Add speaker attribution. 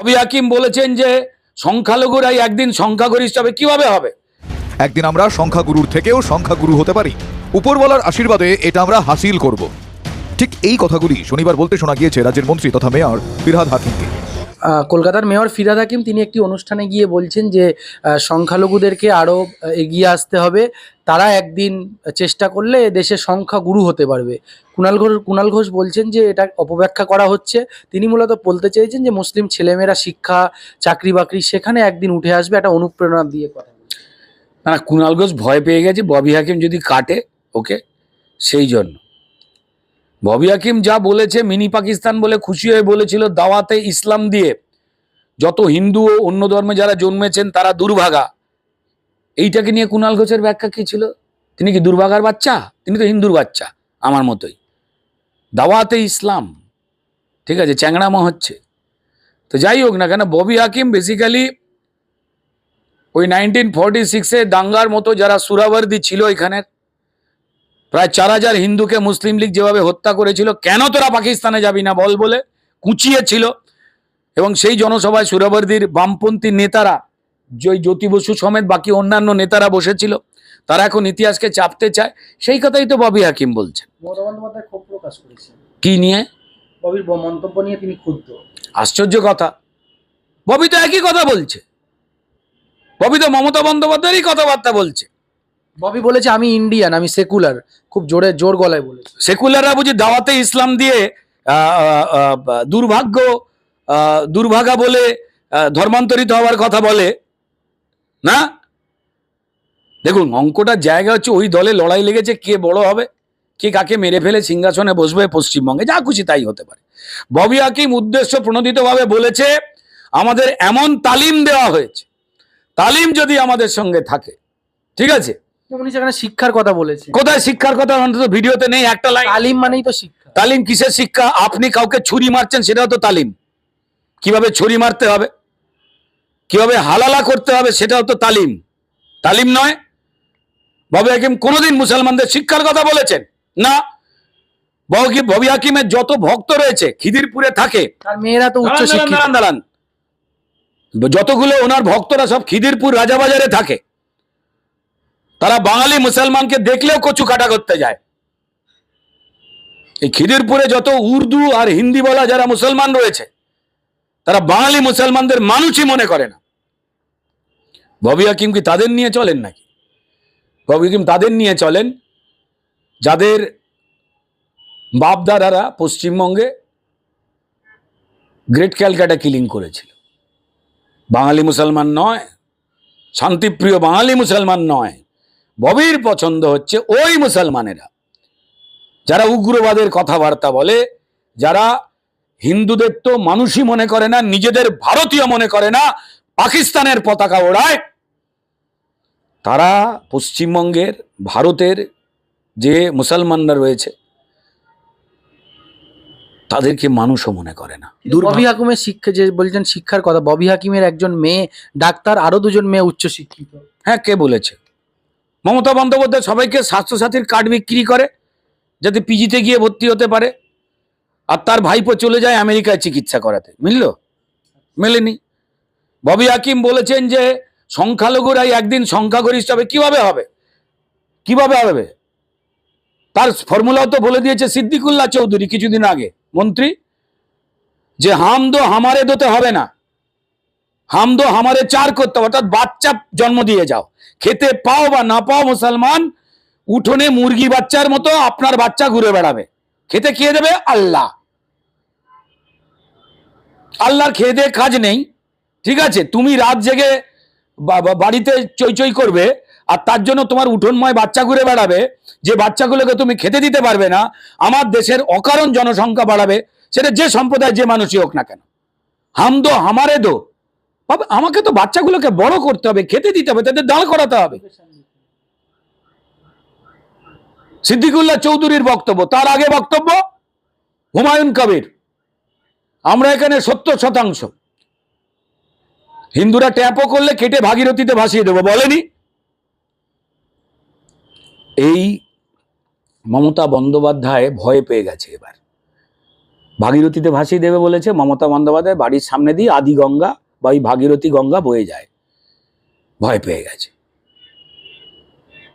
Speaker 1: রবি হাকিম বলেছেন যে, সংখ্যালঘুরাই একদিন সংখ্যাগরিষ্ঠ হবে। কীভাবে হবে?
Speaker 2: একদিন আমরা সংখ্যাগুরুর থেকেও সংখ্যাগুরু হতে পারি। উপরওয়ালার আশীর্বাদে এটা আমরা হাসিল করব। ঠিক এই কথাগুলি শনিবার বলতে শোনা গিয়েছে রাজ্যের মন্ত্রী তথা মেয়র ফিরহাদ হাকিমকে।
Speaker 3: কলকাতার মেয়র ফিরাদ হাকিম তিনি একটি অনুষ্ঠানে গিয়ে বলছেন যে সংখ্যালঘুদেরকে আরও এগিয়ে আসতে হবে। তারা একদিন চেষ্টা করলে এ দেশের সংখ্যা গুরু হতে পারবে। কুণাল ঘোষ কুণাল ঘোষ বলছেন যে, এটা অপব্যাখ্যা করা হচ্ছে। তিনি মূলত বলতে চেয়েছেন যে, মুসলিম ছেলেমেয়েরা শিক্ষা, চাকরি বাকরি সেখানে একদিন উঠে আসবে একটা অনুপ্রেরণা দিয়ে কথা।
Speaker 1: না কুণাল ঘোষ ভয় পেয়ে গেছে, ববি হাকিম যদি কাটে, ওকে, সেই জন্য। ববি হাকিম যা বলেছে, মিনি পাকিস্তান বলে খুশি হয়ে বলেছিল, দাওয়াতে ইসলাম দিয়ে। যত হিন্দু ও অন্য ধর্মে যারা জন্মেছেন, তারা দুর্ভাগা। এইটাকে নিয়ে কুণাল ঘোষের ব্যাখ্যা কি ছিল? তিনি কি দুর্ভাগার বাচ্চা? তিনি তো হিন্দুর বাচ্চা, আমার মতোই। দাওয়াতে ইসলাম। ঠিক আছে, চ্যাংড়ামো হচ্ছে। তো যাই হোক না কেন, ববি হাকিম বেসিক্যালি ওই নাইনটিন ফর্টি সিক্সে দাঙ্গার মতো যারা সুরাবর্দি ছিল এখানের প্রায় চার হাজার হিন্দুকে মুসলিম লীগ যেভাবে হত্যা করেছিল কেন তোরা পাকিস্তানে যাবি না বল বলে কুচিয়েছিল। এবং সেই জনসভায় সুরাবর্দির বামপন্থী নেতারা জয় জ্যোতি বসু সমেত বাকি অন্যান্য নেতারা বসেছিল তারা এখন ইতিহাসকে চাপতে চায়। সেই কথাই তো ববি হাকিম বলছেন।
Speaker 3: মমতা ক্ষোভ প্রকাশ করেছেন।
Speaker 1: কি নিয়ে?
Speaker 3: ববির মন্তব্য নিয়ে তিনি ক্ষুব্ধ।
Speaker 1: আশ্চর্য কথা। ববি তো একই কথা বলছে। ববি তো মমতা বন্দ্যোপাধ্যায়েরই কথাবার্তা বলছে।
Speaker 3: ববি বলেছে আমি ইন্ডিয়ান আমি সেকুলার খুব জোরে, জোর গলায় বলেছে।
Speaker 1: সেকুলাররা বুঝি দাওয়াতে ইসলাম দিয়ে দুর্ভাগ্য দুর্ভাগা বলে ধর্মান্তরিত হওয়ার কথা বলে, না? দেখুন, অঙ্কটার জায়গা হচ্ছে ওই দলে লড়াই লেগেছে, কে বড় হবে, কে কাকে মেরে ফেলে, সিংহাসনে বসবে পশ্চিমবঙ্গে, যা খুশি তাই হতে পারে। ববি হাকিম উদ্দেশ্য প্রণোদিতভাবে বলেছে, আমাদের এমন তালিম দেওয়া হয়েছে, তালিম যদি আমাদের সঙ্গে থাকে, ঠিক আছে?
Speaker 3: উনি সেখানে শিক্ষার কথা বলেছে।
Speaker 1: কোথায় শিক্ষার কথা? অন্তত ভিডিওতে নেই একটা লাইন
Speaker 3: তালিম মানেই তো শিক্ষা।
Speaker 1: তালিম কিসের শিক্ষা? আপনি কাউকে ছুরি মারছেন সেটাও তো তালিম। কীভাবে ছুরি মারতে হবে? কীভাবে হালালা করতে হবে সেটাও তো তালিম। তালিম নয়। ববি হাকিম কোনোদিন মুসলমানদের শিক্ষার কথা বলেছেন? না। ববি- হাকিমের যত ভক্ত রয়েছে খিদিরপুরে থাকে।
Speaker 3: তার মেয়েরা তো উচ্চ
Speaker 1: দাঁড়ান। যতগুলো ওনার ভক্তরা সব খিদিরপুর রাজাবাজারে থাকে। তারা বাঙালি মুসলমানকে দেখলেও কচু কাটা করতে যায়। এই খিদিরপুরে যত উর্দু আর হিন্দি বলা যারা মুসলমান রয়েছে, তারা বাঙালি মুসলমানদের মানুষই মনে করে না। ববি হাকিম কি তাদের নিয়ে চলেন নাকি? ববি হাকিম তাদের নিয়ে চলেন, যাদের বাপদাদারা পশ্চিমবঙ্গে গ্রেট ক্যালকাটা কিলিং করেছিল। বাঙালি মুসলমান নয়, শান্তিপ্রিয় বাঙালি মুসলমান নয়। ববির পছন্দ হচ্ছে ওই মুসলমানেরা। যারা উগ্রবাদের কথাবার্তা বলে যারা হিন্দুদের তো মানুষই মনে করে না নিজেদের ভারতীয় মনে করে না পাকিস্তানের পতাকা ওড়ায় তারা পশ্চিমবঙ্গের ভারতের যে মুসলমানরা রয়েছে তাদেরকে মানুষও মনে করে না।
Speaker 3: ববি হাকিমের শিক্ষা যে বলছেন শিক্ষার কথা ববি হাকিমের একজন মেয়ে ডাক্তার আরও দুজন মেয়ে উচ্চ শিক্ষিত
Speaker 1: হ্যাঁ কে বলেছে? মমতা বন্দ্যোপাধ্যায় সবাইকে স্বাস্থ্যসাথীর কার্ড বিক্রি করে, যাতে পিজিতে গিয়ে ভর্তি হতে পারে। আর তার ভাইপো চলে যায় আমেরিকায় চিকিৎসা করাতে। মিলল মেলেনি। ববি হাকিম বলেছেন যে সংখ্যালঘুরাই একদিন সংখ্যাগরিষ্ঠ হবে। কীভাবে হবে? কীভাবে হবে? তার ফর্মুলাও তো বলে দিয়েছে সিদ্দিকুল্লাহ চৌধুরী কিছুদিন আগে। মন্ত্রী, যে হাম দো হামারে দোতে হবে না। হাম দো হামারে চার করতে হবে, অর্থাৎ বাচ্চা জন্ম দিয়ে যাও। খেতে পাও বা না পাও মুসলমান, উঠোনে মুরগি বাচ্চার মতো আপনার বাচ্চা ঘুরে বেড়াবে। খেতে খেয়ে দেবে আল্লাহ। আল্লাহর খেয়ে দিয়ে কাজ নেই, ঠিক আছে? তুমি রাত জেগে বাড়িতে চই চই করবে, আর তার জন্য তোমার উঠোনময় বাচ্চা ঘুরে বেড়াবে, যে বাচ্চাগুলোকে তুমি খেতে দিতে পারবে না, আমার দেশের অকারণ জনসংখ্যা বাড়াবে, সেটা যে সম্প্রদায় যে মানুষই হোক না কেন। হাম দো হামারে দো আমাকে তো বাচ্চাগুলোকে বড় করতে হবে, খেতে দিতে হবে, তাদের দাঁড় করাতে হবে। সিদ্দিকুল্লাহ চৌধুরীর বক্তব্য, তার আগে বক্তব্য, হুমায়ুন কবির। আমরা এখানে সত্তর শতাংশ। হিন্দুরা ট্যাপও করলে কেটে ভাগীরথীতে ভাসিয়ে দেবো, বলেনি? এই মমতা বন্দ্যোপাধ্যায় ভয় পেয়ে গেছে এবার। ভাগীরথীতে ভাসিয়ে দেবে বলেছে, মমতা বন্দ্যোপাধ্যায় বাড়ির সামনে দিয়ে আদি গঙ্গা বা ওই ভাগীরথী গঙ্গা বয়ে যায়। ভয় পেয়ে গেছে।